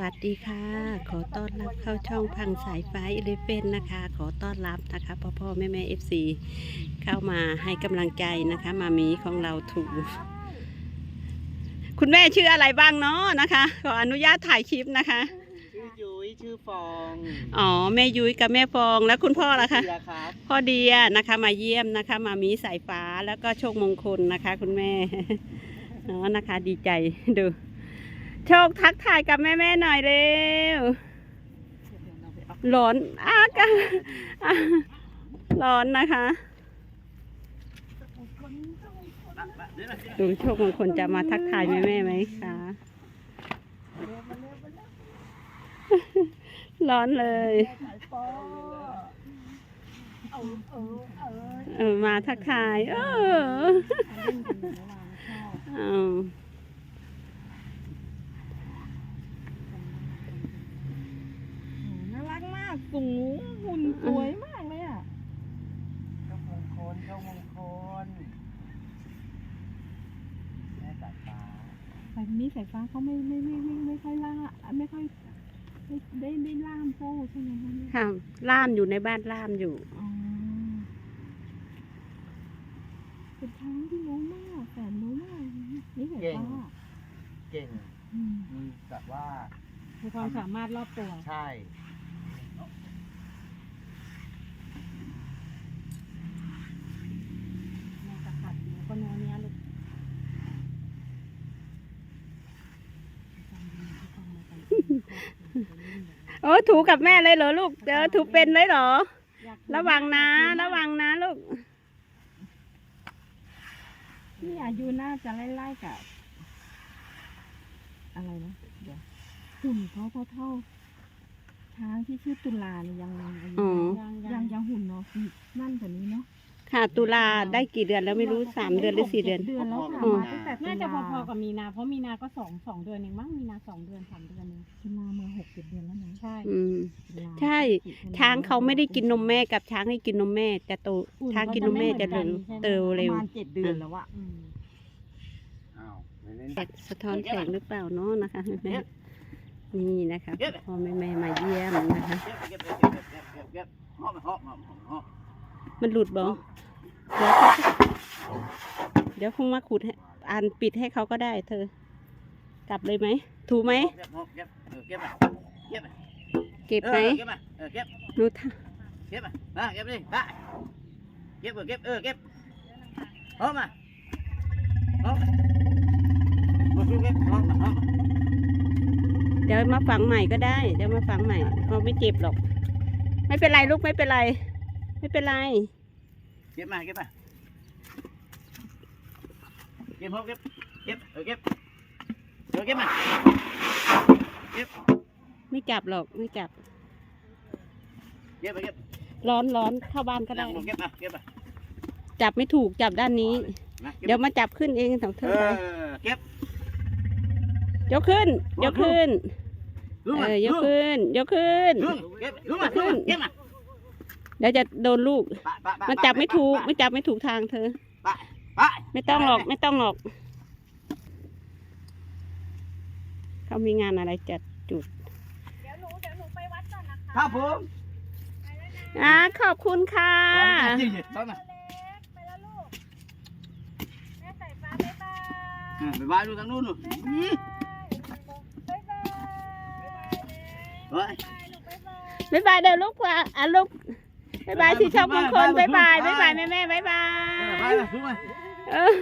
วัสดีค่ะ ขอต้อนรับเข้าช่องพังสายฟ้าอิเลเฟนนะคะ ขอต้อนรับนะคะพ่อพ่อแม่แม่เอฟซีเข้ามาให้กำลังใจนะคะ มามีของเราถูก คุณแม่ชื่ออะไรบ้างเนาะนะคะ ขออนุญาตถ่ายคลิปนะคะ ชื่อยุ้ยชื่อฟองอ๋อแม่ยุ้ยกับแม่ฟองแล้วคุณพ่อล่ะคะ เดียครับพ่อเดียนะคะมาเยี่ยมนะคะ มามีสายฟ้าแล้วก็โชคมงคลนะคะ คุณแม่อ๋อนะคะดีใจดู โชคทักทายกับแม่แม่หน่อยเร็วร้อนอากะร้อนนะคะดูโชคมงคลจะมาทักทายแม่แม่ไหมคะร้อนเลยเออมาทักทาย เออเอา น่ารักมาก สูงหุ่นสวยมากเลยอะเจ้ามงคลเจ้ามงคลแม่ตัดฟ้าสายนี้สายฟ้าเขาไม่ไม่ไม่ไม่ไม่ค่อยล่าไม่ค่อยไม่ได้ได้ล่ามโซ่ใช่ไหมคะเนี่ยค่ะล่ามอยู่ในบ้านล่ามอยู่ อ๋อเป็นช้างที่รู้มากแสนรู้มากนี่สายฟ้าเก่งอืมมีแบบว่า มีความสามารถรอบตัว ใช่ แม่จะขัดแล้วก็โน้นเนี้ยลูก โอ้ถูกับแม่เลยเหรอลูกเจอถูเป็นเลยเหรอ ระวังนะ ระวังนะลูกนี่อายุน่าจะไล่ๆกับ อะไรนะเดี๋ยวหุ่นเขาเท่าเท่าๆช้างที่ชื่อตุลาเนี่ยยังอายุอ๋อยังยังยังหุ่นเนาะนั่นกว่านี้เนาะ ค่ะตุลาได้กี่เดือนแล้วไม่รู้สามเดือนหรือสี่เดือน เดือนแล้วค่ะอืมมาตั้งแต่ตุลน่าจะพอๆกับมีนา เพราะมีนาก็สองสองเดือนเองมั้งมีนาสองเดือนสามเดือนเองตุลามาหกเจ็ดเดือนแล้วนะใช่อืมตุลาใช่พฤศจิกช้างเขาไม่ได้กินนมแม่กับช้างให้กินนมแม่จะโตช้างกินนมแม่จะเร็วเติบปเร็ระวมาณเจ็ดเดือนแล้วอะอืมอ้าวไม่เล่นแสงสะท้อนแสงหรือเปล่าเนาะนะคะแม่นี่นะคะพ่อแม่แม่มาเยี่ยมนะคะ เก็บเก็บเก็บเก็บเก็บเก็บเก็บหอบหอบหอบหอบมัน มันหลุดบ่เดี๋ยวเขาเดี๋ยวคงมาขุดให้อ่านปิดให้เขาก็ได้ เธอ กลับเลยไหม ถูไหม เก็บหอบเก็บเออเก็บไปเก็บไปเก็บไหมเออเก็บไปเออเก็บรู้ท่าเก็บมามาเก็บดิไปเก็บเออเก็บเออเก็บหอบมาหอบมาดูเก็บหอบมาหอบมาเดี๋ยวมาฝังใหม่ก็ได้ เดี๋ยวมาฝังใหม่เขาไม่เจ็บหรอก ไม่เป็นไรลูกไม่เป็นไร ไม่เป็นไร เก็บมาเก็บมาเก็บหอบเก็บเก็บเออเก็บเออเก็บมาเก็บไม่จับหรอกไม่จับ เก็บไปเก็บร้อนร้อนเข้าบ้านก็ได้ นั่งลงเก็บมาเก็บมาจับไม่ถูกจับด้านนี้นะก็บเดี๋ยวมาจับขึ้นเองสองเธเออไปอเก็บยกขึ้น ยกขึ้น ลุกเอมาอยกลุกขึ้น ยกขึ้นลุกเก็บลุกมาลุกมาเก็บมา เดี๋ยวจะโดนลูกปะปะปะมันจับไม่ถูกปะไม่จับไม่ถูกทางเธอปะปะไม่ต้องหรอก ไม่ต้องหรอก เขามีงานอะไรจัดจุด เดี๋ยวหนูเดี๋ยวหนูไปวัดก่อนนะคะครับผมอ่าขอบคุณค่ะจริงๆต้องมาไปแล้วลูก แม่ใส่ฟ้าบ๊ายบายอืมไปบ้านดูทางนู้นนู่นบ๊ายบายบ๊ายบายเฮ้ยบ๊ายบายเดี๋ยวลูกว่าอะลูก บ๊ายบายที่ชอบมงคลบ๊ายบายบ๊ายบายแม่แม่บ๊ายบาไปยมาลุกมาเออ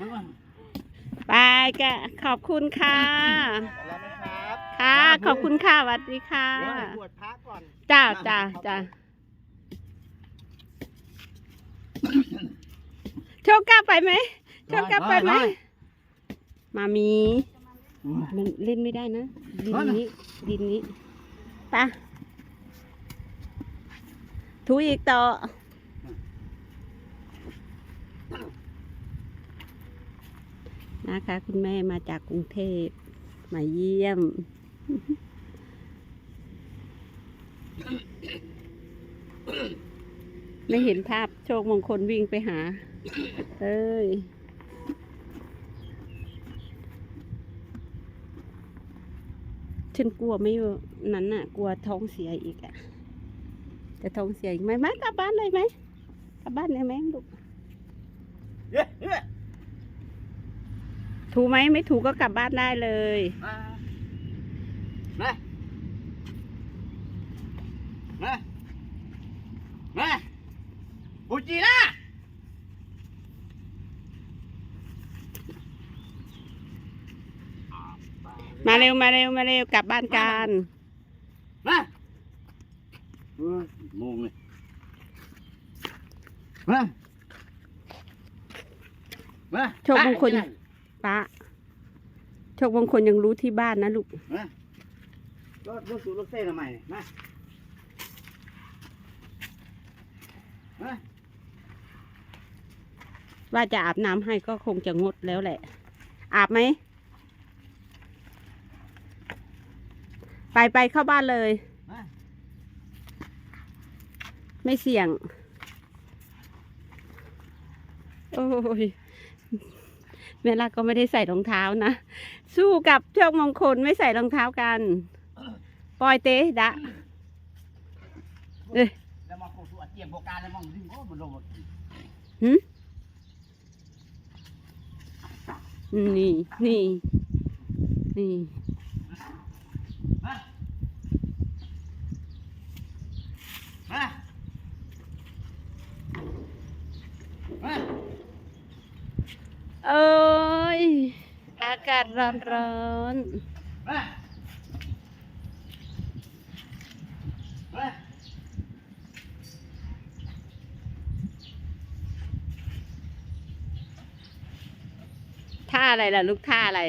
ลุกมาไปกะขอบคุณค่ะแล้วนะครับค่ะขอบคุณค่ะสวัสดีค่ะเดี๋ยวบวชพระก่อนจ้าจ้าจ้าโชคกล้าไปไหมโชคกล้าไปไหมมามีมันเล่นไม่ได้นะ ดินนี้ดินนี้ไปะ ถูอีกต่อ นะคะ คุณแม่มาจากกรุงเทพมาเยี่ยม ไม่เห็นภาพโชคมงคลวิ่งไปหา เอ้ยฉันกลัวไม่นั้นน่ะ กลัวท้องเสียอีกอะ จะท้องเสียอีกไหมไหมกลับบ้านเลยไหมกลับบ้านเลยไหมลูกถูไหมไม่ถูกก็กลับบ้านได้เลยมามามามาปูจีนะมาเร็วมาเร็วมาเร็วกลับบ้านกันมา เออโมงเลยมามาโชคมงคลป้าโชคบางคนยังรู้ที่บ้านนะลูกมารถรถสูรถเส้นทำไมเนี่ยมามาว่าจะอาบน้ำให้ก็คงจะงดแล้วแหละ อาบไหม ไปไปเข้าบ้านเลย มา ไม่เสี่ยง โอ้ยเวลาก็ไม่ได้ใส่รองเท้านะ สู้กับโชคมงคลไม่ใส่รองเท้ากัน ปล่อยเตะดะเอ้ยแล้วมาโคตรเจียมโบการแล้วมองดิ้งโอ้มันลงหมดนี่นี่นี่มามามา เอ้ย อากาศร้อนร้อนท่าอะไรล่ะ ลูกท่าอะไร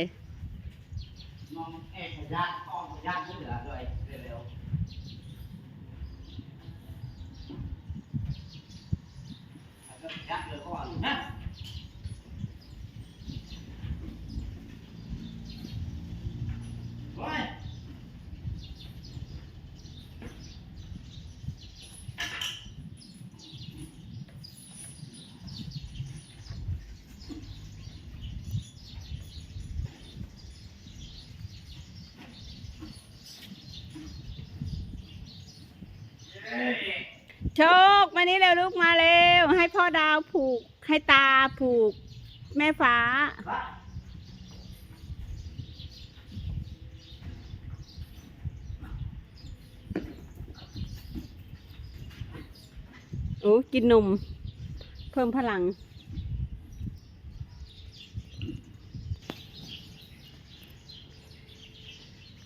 มองเอ็กยากอ้อมยากไม่เหลือเลยเร็วๆยากเลยก่อนนะไป โชคมานี่เร็วลูกมาเร็ว ให้พ่อดาวผูก ให้ตาผูก แม่ฟ้า โอ้กินนม เพิ่มพลัง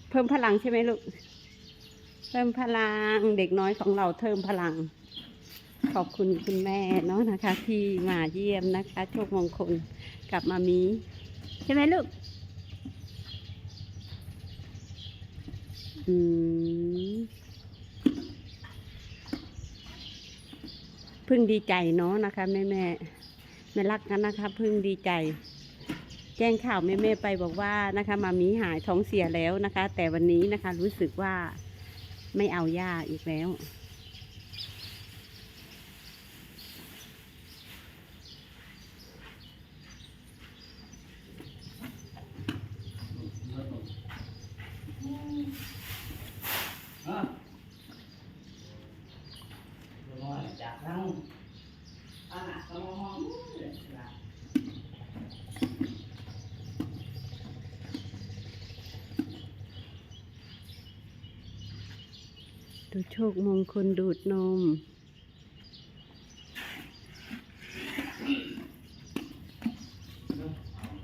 เพิ่มพลังใช่ไหมลูก พิ่มพลังเด็กน้อยของเราเพิ่มพลัง ขอบคุณคุณแม่เนาะนะคะ ที่มาเยี่ยมนะคะโชคมงคลกับมามี ใช่ไหมลูก อืมพึ่งดีใจเนาะนะคะแม่แม่แม่รักกันนะคะพึ่งดีใจ แจ้งข่าวแม่แม่ไปบอกว่านะคะมามีหายท้องเสียแล้วนะคะ แต่วันนี้นะคะรู้สึกว่า ไม่เอาหญ้าอีกแล้ว อะลอยจากเราอันน่ะสมองเลยนะ ดูโชคมงคลดูดนม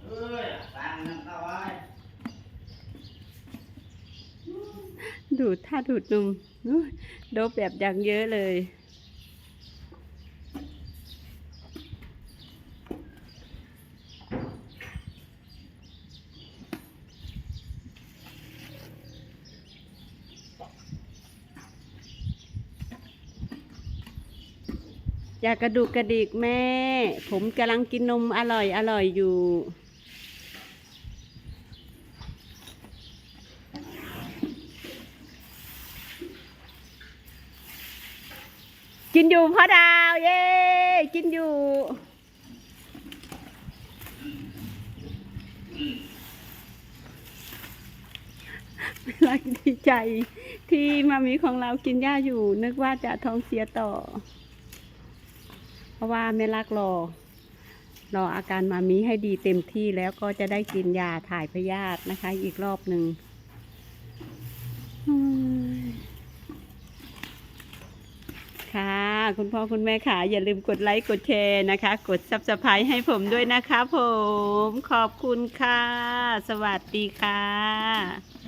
เอ้ยตามนั่งเข้าไว้ดูดถ้าดูดนมอุ๊ยโดบแบบอย่างเยอะเลย อยากกระดูกกระดิกแม่ ผมกำลังกินนมอร่อยอร่อยอยู่ กินอยู่พ่อดาว เย้กินอยู่รักดีใจที่มามีของเรากินหญ้าอยู่ นึกว่าจะท้องเสียต่อ ราะว่าไม่รักรอ รออาการมามีให้ดีเต็มที่แล้วก็จะได้กินยาถ่ายพยาธินะคะ อีกรอบหนึ่งค่ะ คุณพ่อคุณแม่ค่ะ อย่าลืมกดไลค์กดแชร์นะคะ กดซับสไครต์ให้ผมด้วยนะคะผม ขอบคุณค่ะ สวัสดีค่ะ